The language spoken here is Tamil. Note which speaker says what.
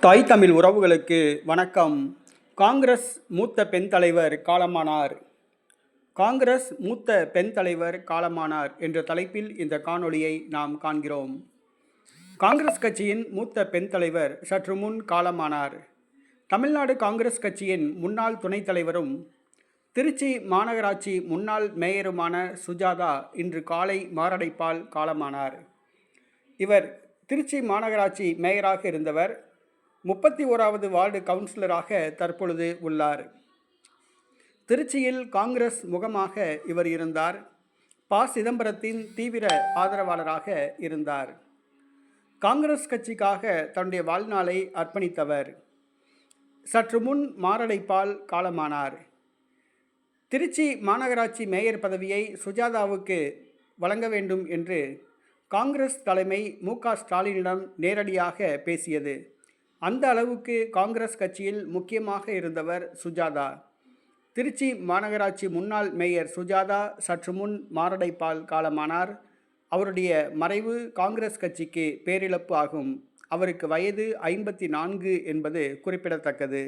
Speaker 1: தாய் தமிழ் உறவுகளுக்கு வணக்கம். காங்கிரஸ் மூத்த பெண் தலைவர் காலமானார். காங்கிரஸ் மூத்த பெண் தலைவர் காலமானார் என்ற தலைப்பில் இந்த காணொளியை நாம் காண்கிறோம். காங்கிரஸ் கட்சியின் மூத்த பெண் தலைவர் சற்று முன் காலமானார். தமிழ்நாடு காங்கிரஸ் கட்சியின் முன்னாள் துணைத் தலைவரும் திருச்சி மாநகராட்சி முன்னாள் மேயருமான சுஜாதா இன்று காலை மாரடைப்பால் காலமானார். இவர் திருச்சி மாநகராட்சி மேயராக இருந்தவர். முப்பத்தி ஓராவது வார்டு கவுன்சிலராக தற்பொழுது உள்ளார். திருச்சியில் காங்கிரஸ் முகமாக இவர் இருந்தார். ப. சிதம்பரத்தின் தீவிர ஆதரவாளராக இருந்தார். காங்கிரஸ் கட்சிக்காக தன்னுடைய வாழ்நாளை அர்ப்பணித்தவர். சற்று முன் மாரடைப்பால் காலமானார். திருச்சி மாநகராட்சி மேயர் பதவியை சுஜாதாவுக்கு வழங்க வேண்டும் என்று காங்கிரஸ் தலைமை மு. க. ஸ்டாலினிடம் நேரடியாக பேசியது. அந்த அளவுக்கு காங்கிரஸ் கட்சியில் முக்கியமாக இருந்தவர் சுஜாதா. திருச்சி மாநகராட்சி முன்னாள் மேயர் சுஜாதா சற்று முன் மாரடைப்பால் காலமானார். அவருடைய மறைவு காங்கிரஸ் கட்சிக்கு பேரிழப்பு ஆகும். அவருக்கு வயது ஐம்பத்தி நான்கு என்பது குறிப்பிடத்தக்கது.